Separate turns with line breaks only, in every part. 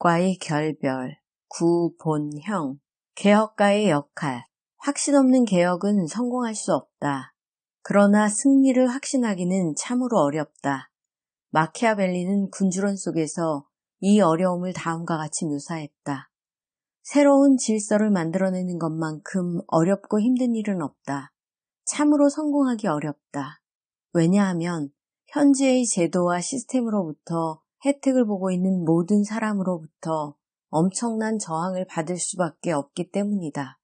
개혁과의 결별, 구본형, 개혁가의 역할, 확신 없는 개혁은 성공할 수 없다. 그러나 승리를 확신하기는 참으로 어렵다. 마키아벨리는 군주론 속에서 이 어려움을 다음과 같이 묘사했다. 새로운 질서를 만들어내는 것만큼 어렵고 힘든 일은 없다. 참으로 성공하기 어렵다. 왜냐하면 현재의 제도와 시스템으로부터 혜택을 보고 있는 모든 사람으로부터 엄청난 저항을 받을 수밖에 없기 때문이다.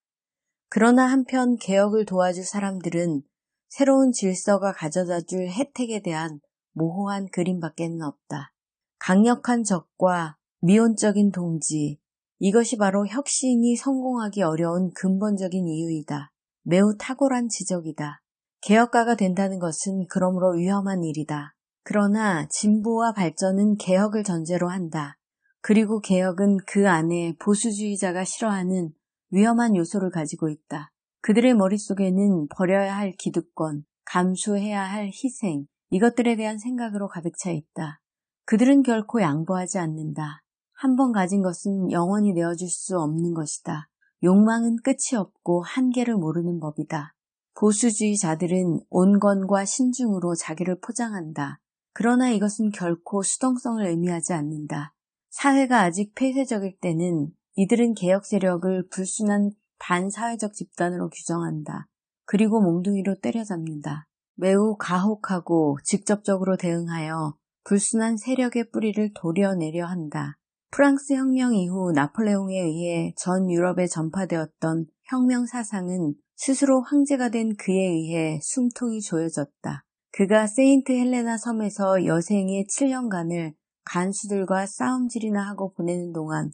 그러나 한편 개혁을 도와줄 사람들은 새로운 질서가 가져다 줄 혜택에 대한 모호한 그림밖에는 없다. 강력한 적과 미온적인 동지, 이것이 바로 혁신이 성공하기 어려운 근본적인 이유이다. 매우 탁월한 지적이다. 개혁가가 된다는 것은 그러므로 위험한 일이다. 그러나 진보와 발전은 개혁을 전제로 한다. 그리고 개혁은 그 안에 보수주의자가 싫어하는 위험한 요소를 가지고 있다. 그들의 머릿속에는 버려야 할 기득권, 감수해야 할 희생, 이것들에 대한 생각으로 가득 차 있다. 그들은 결코 양보하지 않는다. 한 번 가진 것은 영원히 내어줄 수 없는 것이다. 욕망은 끝이 없고 한계를 모르는 법이다. 보수주의자들은 온건과 신중으로 자기를 포장한다. 그러나 이것은 결코 수동성을 의미하지 않는다. 사회가 아직 폐쇄적일 때는 이들은 개혁 세력을 불순한 반사회적 집단으로 규정한다. 그리고 몽둥이로 때려잡는다. 매우 가혹하고 직접적으로 대응하여 불순한 세력의 뿌리를 도려내려 한다. 프랑스 혁명 이후 나폴레옹에 의해 전 유럽에 전파되었던 혁명 사상은 스스로 황제가 된 그에 의해 숨통이 조여졌다. 그가 세인트 헬레나 섬에서 여생의 7년간을 간수들과 싸움질이나 하고 보내는 동안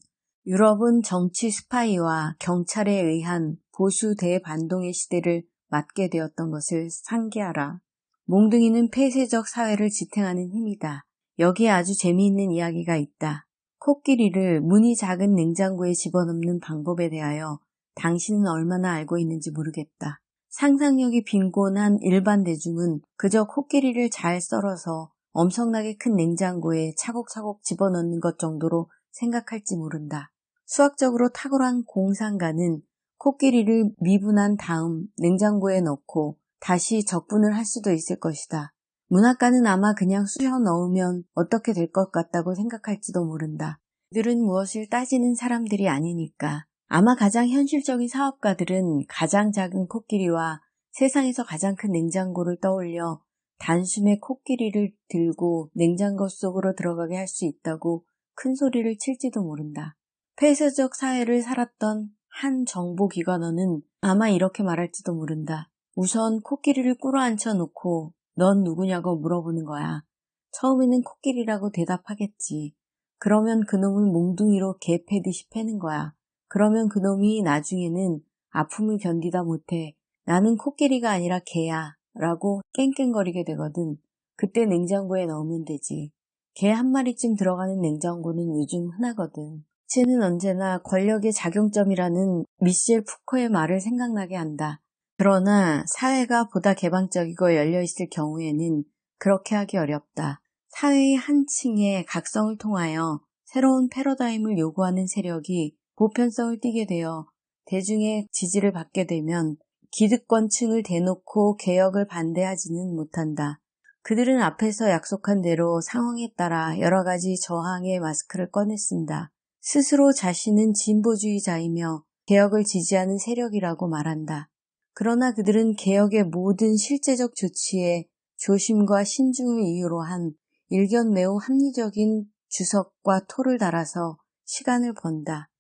유럽은 정치 스파이와 경찰에 의한 보수 대반동의 시대를 맞게 되었던 것을 상기하라. 몽둥이는 폐쇄적 사회를 지탱하는 힘이다. 여기에 아주 재미있는 이야기가 있다. 코끼리를 문이 작은 냉장고에 집어넣는 방법에 대하여 당신은 얼마나 알고 있는지 모르겠다. 상상력이 빈곤한 일반 대중은 그저 코끼리를 잘 썰어서 엄청나게 큰 냉장고에 차곡차곡 집어넣는 것 정도로 생각할지 모른다. 수학적으로 탁월한 공상가는 코끼리를 미분한 다음 냉장고에 넣고 다시 적분을 할 수도 있을 것이다. 문학가는 아마 그냥 쑤셔 넣으면 어떻게 될 것 같다고 생각할지도 모른다. 들은 무엇을 따지는 사람들이 아니니까. 아마 가장 현실적인 사업가들은 가장 작은 코끼리와 세상에서 가장 큰 냉장고를 떠올려 단숨에 코끼리를 들고 냉장고 속으로 들어가게 할 수 있다고 큰 소리를 칠지도 모른다. 폐쇄적 사회를 살았던 한 정보기관원은 아마 이렇게 말할지도 모른다. 우선 코끼리를 꿇어 앉혀 놓고 넌 누구냐고 물어보는 거야. 처음에는 코끼리라고 대답하겠지. 그러면 그놈을 몽둥이로 개 패듯이 패는 거야. 그러면 그놈이 나중에는 아픔을 견디다 못해 나는 코끼리가 아니라 개야 라고 깽깽거리게 되거든. 그때 냉장고에 넣으면 되지. 개 한 마리쯤 들어가는 냉장고는 요즘 흔하거든. 쟤는 언제나 권력의 작용점이라는 미셸 푸코의 말을 생각나게 한다. 그러나 사회가 보다 개방적이고 열려있을 경우에는 그렇게 하기 어렵다. 사회의 한 층의 각성을 통하여 새로운 패러다임을 요구하는 세력이 보편성을 띠게 되어 대중의 지지를 받게 되면 기득권층을 대놓고 개혁을 반대하지는 못한다. 그들은 앞에서 약속한 대로 상황에 따라 여러 가지 저항의 마스크를 쓴다. 스스로 자신은 진보주의자이며 개혁을 지지하는 세력이라고 말한다. 그러나 그들은 개혁의 모든 실제적 조치에 조심과 신중을 이유로 한 일견 매우 합리적인 주석과 토를 달아서 시간을 번다.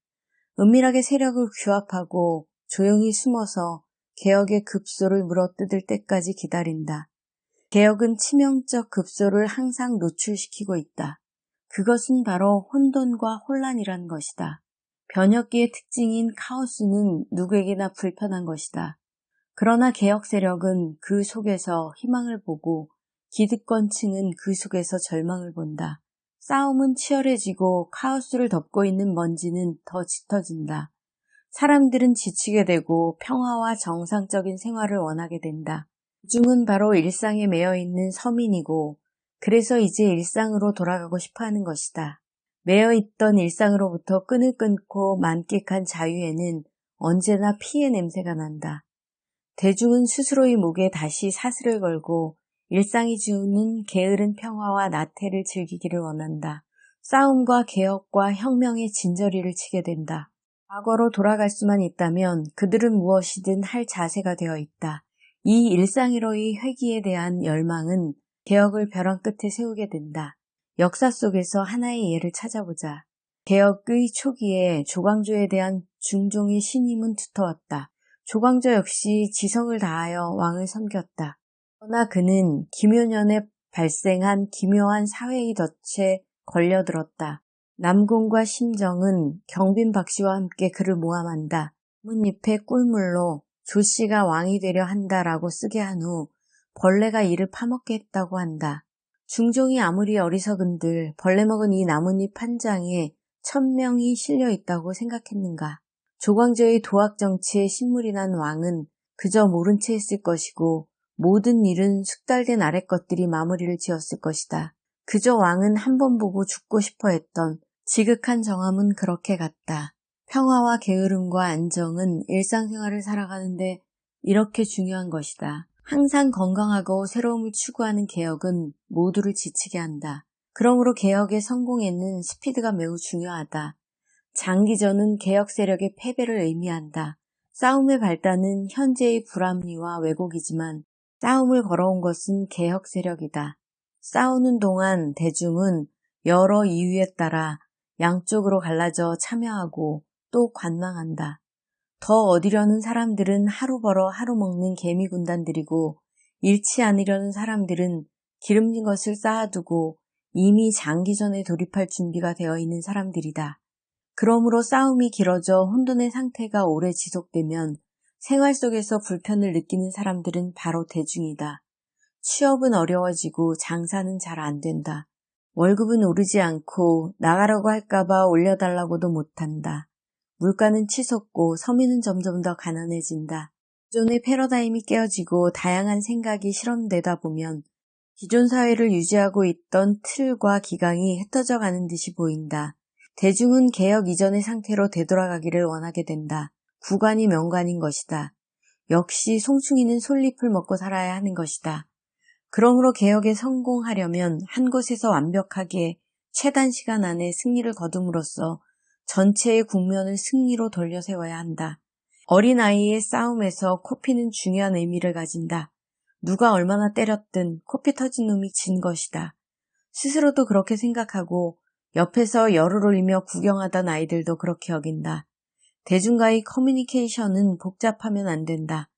은밀하게 세력을 규합하고 조용히 숨어서 개혁의 급소를 물어뜯을 때까지 기다린다. 개혁은 치명적 급소를 항상 노출시키고 있다. 그것은 바로 혼돈과 혼란이란 것이다. 변혁기의 특징인 카오스는 누구에게나 불편한 것이다. 그러나 개혁 세력은 그 속에서 희망을 보고 기득권층은 그 속에서 절망을 본다. 싸움은 치열해지고 카오스를 덮고 있는 먼지는 더 짙어진다. 사람들은 지치게 되고 평화와 정상적인 생활을 원하게 된다. 중은 바로 일상에 매여 있는 서민이고 그래서 이제 일상으로 돌아가고 싶어 하는 것이다. 매여 있던 일상으로부터 끈을 끊고 만끽한 자유에는 언제나 피의 냄새가 난다. 대중은 스스로의 목에 다시 사슬을 걸고 일상이 주는 게으른 평화와 나태를 즐기기를 원한다. 싸움과 개혁과 혁명의 진저리를 치게 된다. 과거로 돌아갈 수만 있다면 그들은 무엇이든 할 자세가 되어 있다. 이 일상으로의 회기에 대한 열망은 개혁을 벼랑 끝에 세우게 된다. 역사 속에서 하나의 예를 찾아보자. 개혁의 초기에 조광조에 대한 중종의 신임은 두터웠다. 조광조 역시 지성을 다하여 왕을 섬겼다. 그러나 그는 김효년에 발생한 기묘한 사회의 덫에 걸려들었다. 남궁과 심정은 경빈 박씨와 함께 그를 모함한다. 문잎에 꿀물로 조씨가 왕이 되려 한다라고 쓰게 한 후 벌레가 이를 파먹게 했다고 한다. 중종이 아무리 어리석은들 벌레 먹은 이 나뭇잎 한 장에 천명이 실려 있다고 생각했는가. 조광조의 도학 정치에 신물이 난 왕은 그저 모른 채 했을 것이고 모든 일은 숙달된 아래 것들이 마무리를 지었을 것이다. 그저 왕은 한 번 보고 죽고 싶어 했던 지극한 정함은 그렇게 같다. 평화와 게으름과 안정은 일상생활을 살아가는데 이렇게 중요한 것이다. 항상 건강하고 새로움을 추구하는 개혁은 모두를 지치게 한다. 그러므로 개혁의 성공에는 스피드가 매우 중요하다. 장기전은 개혁 세력의 패배를 의미한다. 싸움의 발단은 현재의 불합리와 왜곡이지만 싸움을 걸어온 것은 개혁 세력이다. 싸우는 동안 대중은 여러 이유에 따라 양쪽으로 갈라져 참여하고 또 관망한다. 더 얻으려는 사람들은 하루 벌어 하루 먹는 개미 군단들이고 잃지 않으려는 사람들은 기름진 것을 쌓아두고 이미 장기전에 돌입할 준비가 되어 있는 사람들이다. 그러므로 싸움이 길어져 혼돈의 상태가 오래 지속되면 생활 속에서 불편을 느끼는 사람들은 바로 대중이다. 취업은 어려워지고 장사는 잘 안 된다. 월급은 오르지 않고 나가라고 할까봐 올려달라고도 못한다. 물가는 치솟고 서민은 점점 더 가난해진다. 기존의 패러다임이 깨어지고 다양한 생각이 실험되다 보면 기존 사회를 유지하고 있던 틀과 기강이 흩어져 가는 듯이 보인다. 대중은 개혁 이전의 상태로 되돌아가기를 원하게 된다. 구관이 명관인 것이다. 역시 송충이는 솔잎을 먹고 살아야 하는 것이다. 그러므로 개혁에 성공하려면 한 곳에서 완벽하게 최단 시간 안에 승리를 거둠으로써 전체의 국면을 승리로 돌려 세워야 한다. 어린아이의 싸움에서 코피는 중요한 의미를 가진다. 누가 얼마나 때렸든 코피 터진 놈이 진 것이다. 스스로도 그렇게 생각하고 옆에서 열을 올리며 구경하던 아이들도 그렇게 여긴다. 대중과의 커뮤니케이션은 복잡하면 안 된다.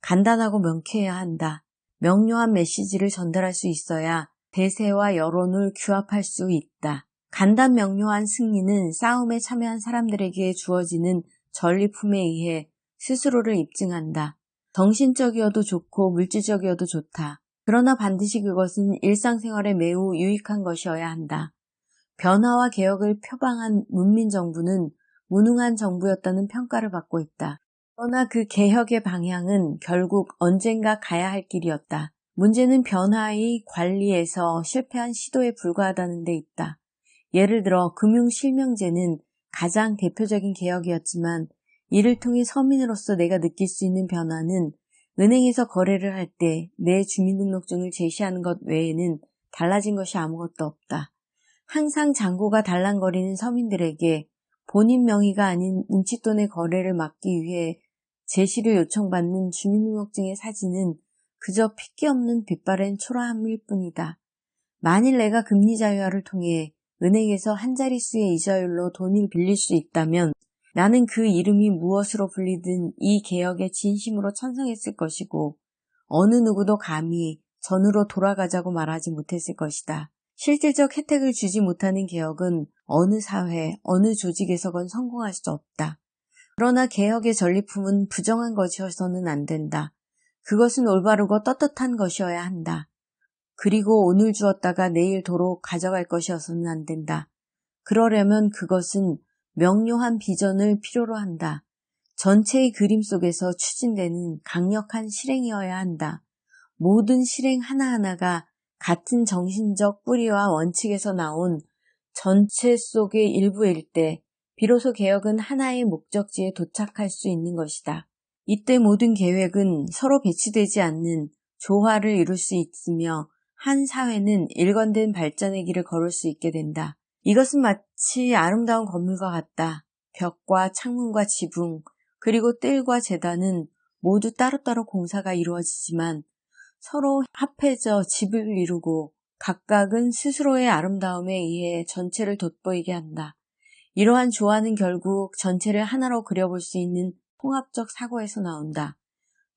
간단하고 명쾌해야 한다. 명료한 메시지를 전달할 수 있어야 대세와 여론을 규합할 수 있다. 간단 명료한 승리는 싸움에 참여한 사람들에게 주어지는 전리품에 의해 스스로를 입증한다. 정신적이어도 좋고 물질적이어도 좋다. 그러나 반드시 그것은 일상생활에 매우 유익한 것이어야 한다. 변화와 개혁을 표방한 문민정부는 무능한 정부였다는 평가를 받고 있다. 그러나 그 개혁의 방향은 결국 언젠가 가야 할 길이었다. 문제는 변화의 관리에서 실패한 시도에 불과하다는 데 있다. 예를 들어 금융 실명제는 가장 대표적인 개혁이었지만 이를 통해 서민으로서 내가 느낄 수 있는 변화는 은행에서 거래를 할 때 내 주민등록증을 제시하는 것 외에는 달라진 것이 아무것도 없다. 항상 잔고가 달랑거리는 서민들에게 본인 명의가 아닌 뭉칫돈의 거래를 막기 위해 제시를 요청받는 주민등록증의 사진은 그저 핏기 없는 빛바랜 초라함일 뿐이다. 만일 내가 금리 자유화를 통해 은행에서 한 자릿수의 이자율로 돈을 빌릴 수 있다면 나는 그 이름이 무엇으로 불리든 이 개혁에 진심으로 찬성했을 것이고 어느 누구도 감히 전으로 돌아가자고 말하지 못했을 것이다. 실질적 혜택을 주지 못하는 개혁은 어느 사회, 어느 조직에서건 성공할 수 없다. 그러나 개혁의 전리품은 부정한 것이어서는 안 된다. 그것은 올바르고 떳떳한 것이어야 한다. 그리고 오늘 주었다가 내일 도로 가져갈 것이어서는 안 된다. 그러려면 그것은 명료한 비전을 필요로 한다. 전체의 그림 속에서 추진되는 강력한 실행이어야 한다. 모든 실행 하나하나가 같은 정신적 뿌리와 원칙에서 나온 전체 속의 일부일 때 비로소 개혁은 하나의 목적지에 도착할 수 있는 것이다. 이때 모든 계획은 서로 배치되지 않는 조화를 이룰 수 있으며 한 사회는 일관된 발전의 길을 걸을 수 있게 된다. 이것은 마치 아름다운 건물과 같다. 벽과 창문과 지붕, 그리고 뜰과 재단은 모두 따로따로 공사가 이루어지지만 서로 합해져 집을 이루고 각각은 스스로의 아름다움에 의해 전체를 돋보이게 한다. 이러한 조화는 결국 전체를 하나로 그려볼 수 있는 통합적 사고에서 나온다.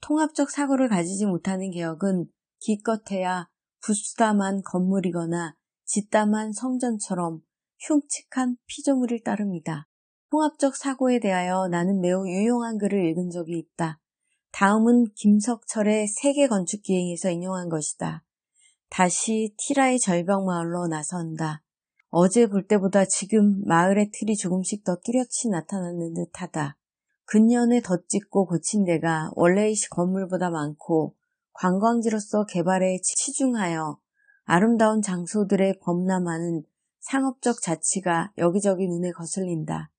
통합적 사고를 가지지 못하는 개혁은 기껏해야 부수담한 건물이거나 짓담한 성전처럼 흉측한 피조물을 따릅니다. 통합적 사고에 대하여 나는 매우 유용한 글을 읽은 적이 있다. 다음은 김석철의 세계 건축 기행에서 인용한 것이다. 다시 티라의 절벽 마을로 나선다. 어제 볼 때보다 지금 마을의 틀이 조금씩 더 뚜렷이 나타나는 듯하다. 근년에 덧짓고 고친 데가 원래의 건물보다 많고 관광지로서 개발에 치중하여 아름다운 장소들의 범람하는 상업적 자치가 여기저기 눈에 거슬린다.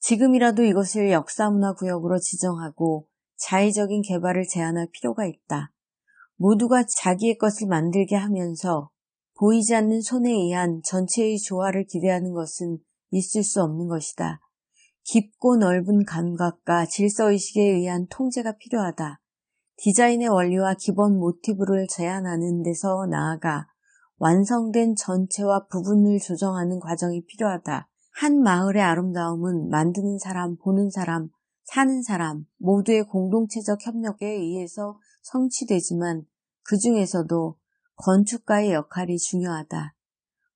지금이라도 이것을 역사문화구역으로 지정하고 자의적인 개발을 제한할 필요가 있다. 모두가 자기의 것을 만들게 하면서 보이지 않는 손에 의한 전체의 조화를 기대하는 것은 있을 수 없는 것이다. 깊고 넓은 감각과 질서의식에 의한 통제가 필요하다. 디자인의 원리와 기본 모티브를 제안하는 데서 나아가 완성된 전체와 부분을 조정하는 과정이 필요하다. 한 마을의 아름다움은 만드는 사람, 보는 사람, 사는 사람 모두의 공동체적 협력에 의해서 성취되지만 그 중에서도 건축가의 역할이 중요하다.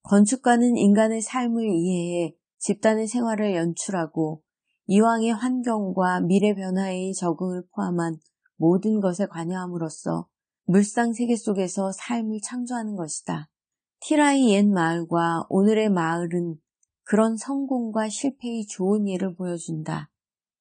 건축가는 인간의 삶을 이해해 집단의 생활을 연출하고 이왕의 환경과 미래 변화의 적응을 포함한 모든 것에 관여함으로써 물상 세계 속에서 삶을 창조하는 것이다. 티라이 옛 마을과 오늘의 마을은 그런 성공과 실패의 좋은 예를 보여준다.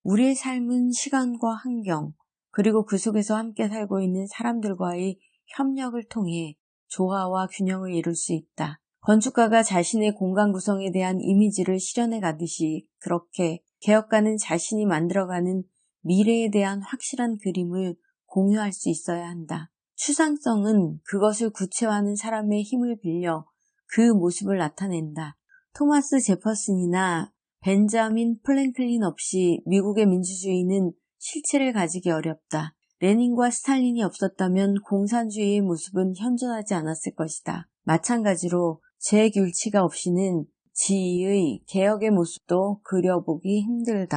우리의 삶은 시간과 환경, 그리고 그 속에서 함께 살고 있는 사람들과의 협력을 통해 조화와 균형을 이룰 수 있다. 건축가가 자신의 공간 구성에 대한 이미지를 실현해 가듯이 그렇게 개혁가는 자신이 만들어가는 미래에 대한 확실한 그림을 공유할 수 있어야 한다. 추상성은 그것을 구체화하는 사람의 힘을 빌려 그 모습을 나타낸다. 토마스 제퍼슨이나 벤자민 플랭클린 없이 미국의 민주주의는 실체를 가지기 어렵다. 레닌과 스탈린이 없었다면 공산주의의 모습은 현존하지 않았을 것이다. 마찬가지로 재귤치가 없이는 지의 개혁의 모습도 그려보기 힘들다.